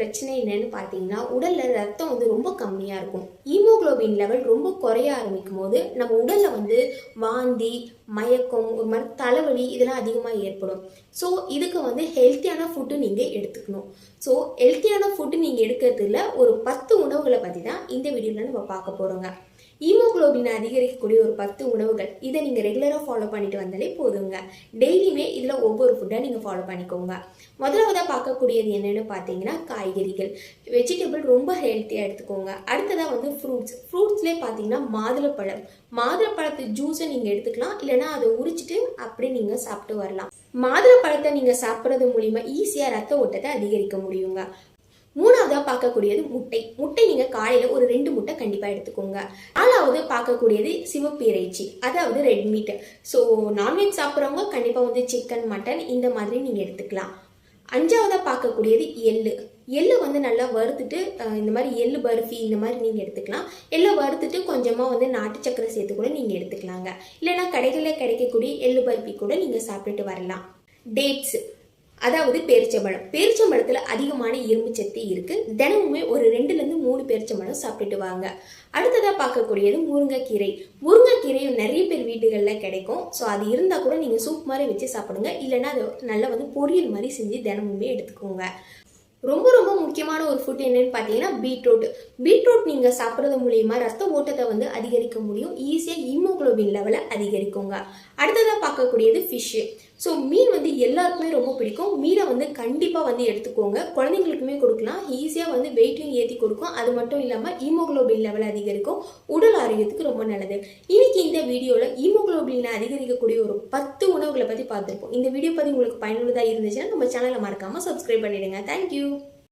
பிரச்சனை என்னன்னு பார்த்தீங்கன்னா உடல்ல ரத்தம் வந்து ரொம்ப கம்மியா இருக்கும். ஹீமோகுளோபின் லெவல் ரொம்ப குறைய ஆரம்பிக்கும் போது நம்ம உடல்ல வந்து வாந்தி மயக்கம் ஒரு மாதிரி தலைவலி இதெல்லாம் அதிகமாக ஏற்படும். ஸோ இதுக்கு வந்து ஹெல்த்தியான ஃபுட்டு நீங்கள் எடுத்துக்கணும். ஸோ ஹெல்த்தியான ஃபுட்டு நீங்கள் எடுக்கிறதுல ஒரு பத்து உணவுகளை பற்றி தான் இந்த வீடியோவில் நம்ம பார்க்க போகிறோங்க ஹீமோகுளோபின் அதிகரிக்கக்கூடிய ஒரு பத்து உணவுகள் இதை நீங்கள் ரெகுலராக ஃபாலோ பண்ணிட்டு வந்தாலே போதுங்க. டெய்லியுமே இதில் ஒவ்வொரு ஃபுட்டாக நீங்கள் ஃபாலோ பண்ணிக்கோங்க. முதலாவதாக பார்க்கக்கூடியது என்னென்னு பார்த்தீங்கன்னா காய் காய்கறிகள் வெஜிடபிள் ரொம்ப ஹெல்த்தியாக எடுத்துக்கோங்க. அடுத்ததாக வந்து ஃப்ரூட்ஸ் ஃப்ரூட்ஸ்லேயே பார்த்தீங்கன்னா மாதுளப்பழம் மாதுளப்பழத்து ஜூஸை நீங்கள் எடுத்துக்கலாம். இல்லைன்னா அதை உரிச்சிட்டு அப்படியே நீங்கள் சாப்பிட்டு வரலாம். மாதுளப்பழத்தை நீங்கள் சாப்பிட்றது மூலிமா ஈஸியாக ரத்த ஓட்டத்தை அதிகரிக்க முடியுங்க. மூணாவதாக பார்க்கக்கூடியது முட்டை. முட்டை நீங்கள் காலையில் ஒரு ரெண்டு முட்டை கண்டிப்பாக எடுத்துக்கோங்க. நாலாவது பார்க்கக்கூடியது சிவப்பு இறைச்சி அதாவது ரெட் மீட் ஸோ நான்வெஜ் சாப்பிட்றவங்க கண்டிப்பாக வந்து சிக்கன் மட்டன் இந்த மாதிரி நீங்கள் எடுத்துக்கலாம். அஞ்சாவதாக பார்க்கக்கூடியது எள்ளு. எள்ளு வந்து நல்லா வறுத்துட்டு இந்த மாதிரி எள்ளு பருஃபி இந்த மாதிரி நீங்கள் எடுத்துக்கலாம். எள்ளை வறுத்துட்டு கொஞ்சமாக வந்து நாட்டு சக்கரை சேர்த்து கூட நீங்கள் எடுத்துக்கலாங்க. இல்லைன்னா கடைகளில் கிடைக்கக்கூடிய எள்ளு பருப்பி கூட நீங்கள் சாப்பிட்டுட்டு வரலாம். டேட்ஸ் அதாவது பேரிச்சம்பழம். பேரிச்சம்பழத்தில் அதிகமான இரும்பு சத்து இருக்கு. தினமுமே ஒரு ரெண்டுலேருந்து மூணு பேரிச்சம்பழம் சாப்பிட்டுட்டு வாங்க. அடுத்ததாக பார்க்கக்கூடியது முருங்கைக்கீரை. முருங்கைக்கீரையும் நிறைய பேர் வீடுகளில் கிடைக்கும். ஸோ அது இருந்தால் கூட நீங்கள் சூப் மாதிரி வச்சு சாப்பிடுங்க. இல்லைன்னா அதை நல்லா வந்து பொரியல் மாதிரி செஞ்சு தினமுமே எடுத்துக்கோங்க. ரொம்ப ரொம்ப முக்கியமான ஒரு ஃபுட் என்னன்னு பார்த்தீங்கன்னா பீட்ரூட் பீட்ரூட் நீங்கள் சாப்பிட்றது மூலியமா ரத்த ஓட்டத்தை வந்து அதிகரிக்க முடியும். ஈஸியாக ஹீமோக்ளோபின் லெவலை அதிகரிக்குங்க. அடுத்ததாக பார்க்கக்கூடியது ஃபிஷ்ஷு ஸோ மீன் வந்து எல்லாருக்குமே ரொம்ப பிடிக்கும். மீனை வந்து கண்டிப்பாக வந்து எடுத்துக்கோங்க. குழந்தைங்களுக்குமே கொடுக்கலாம். ஈஸியாக வந்து வெயிட்டையும் ஏற்றி கொடுக்கும். அது மட்டும் இல்லாமல் ஹீமோகுளோபின் லெவல் அதிகரிக்கும். உடல் ஆரோக்கியத்துக்கு ரொம்ப நல்லது. இன்னைக்கு இந்த வீடியோவில் ஹீமோகுளோபின் அதிகரிக்கக்கூடிய ஒரு பத்து உணவுகளை பற்றி பார்த்துருப்போம். இந்த வீடியோ பற்றி உங்களுக்கு பயனுள்ளதாக இருந்துச்சுன்னா நம்ம சேனலை மறக்காமல் சப்ஸ்கிரைப் பண்ணிவிடுங்க தேங்க்யூ